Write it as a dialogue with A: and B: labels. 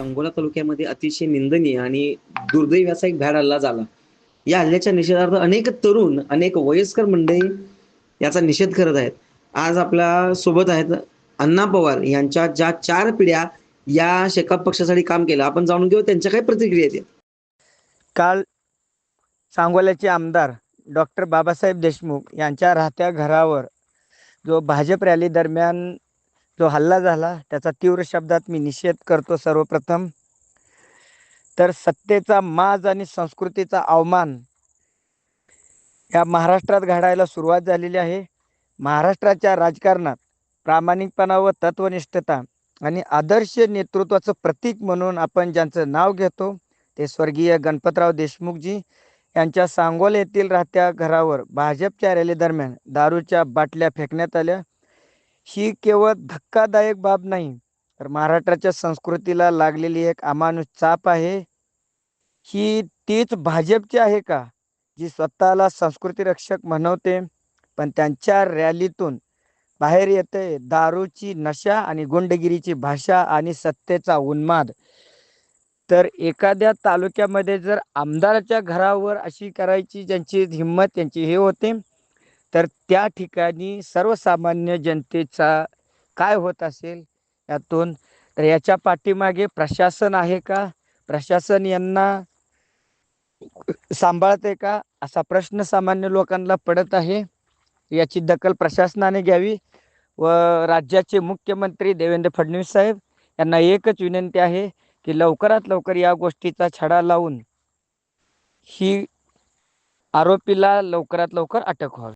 A: सांगोला तालुक्यामध्ये अतिशय निंदनीय आणि दुर्दैव असा एक भ्याड हल्ला झाला. या हल्ल्याच्या निषेधार्थ अनेक तरुण अनेक वयस्कर मंडळी याचा निषेध करत आहेत. आज आपल्यासोबत आहेत अण्णा पवार यांच्या ज्या चार पिढ्या या शेकाप पक्षासाठी काम केलं. आपण जाणून घेऊ त्यांच्या काय प्रतिक्रिया आहेत
B: काल सांगोल्याचे आमदार डॉक्टर बाबासाहेब देशमुख यांच्या राहत्या घरावर जो भाजप रॅली दरम्यान जो हल्ला झाला त्याचा तीव्र शब्दात मी निषेध करतो सर्वप्रथम. तर सत्तेचा माज आणि संस्कृतीचा अवमान या महाराष्ट्रात घडायला सुरुवात झालेली आहे. महाराष्ट्राच्या राजकारणात प्रामाणिकपणा व तत्वनिष्ठता आणि आदर्श नेतृत्वाचं प्रतीक म्हणून आपण ज्यांचं नाव घेतो ते स्वर्गीय गणपतराव देशमुखजी यांच्या सांगोल येथील राहत्या घरावर भाजपच्या रॅली दरम्यान दारूच्या बाटल्या फेकण्यात आल्या. ही केवळ धक्कादायक बाब नाही तर महाराष्ट्राच्या संस्कृतीला लागलेली एक अमानुष चाप आहे. ही तीच भाजपची आहे का जी स्वतःला संस्कृती रक्षक म्हणवते पण त्यांच्या रॅलीतून बाहेर येते दारूची नशा आणि गुंडगिरीची भाषा आणि सत्तेचा उन्माद. तर एखाद्या तालुक्यामध्ये जर आमदाराच्या घरावर अशी करायची ज्यांची हिंमत त्यांची हे होते तर त्या ठिकाणी सर्वसामान्य जनतेचा काय होत असेल यातून? तर याच्या पाठीमागे प्रशासन आहे का? प्रशासन यांना सांभाळते का? असा प्रश्न सामान्य लोकांना पडत आहे. याची दखल प्रशासनाने घ्यावी व राज्याचे मुख्यमंत्री देवेंद्र फडणवीस साहेब यांना एकच विनंती आहे की लवकरात लवकर या गोष्टीचा छडा लावून ही आरोपीला लवकरात लवकर अटक व्हावी.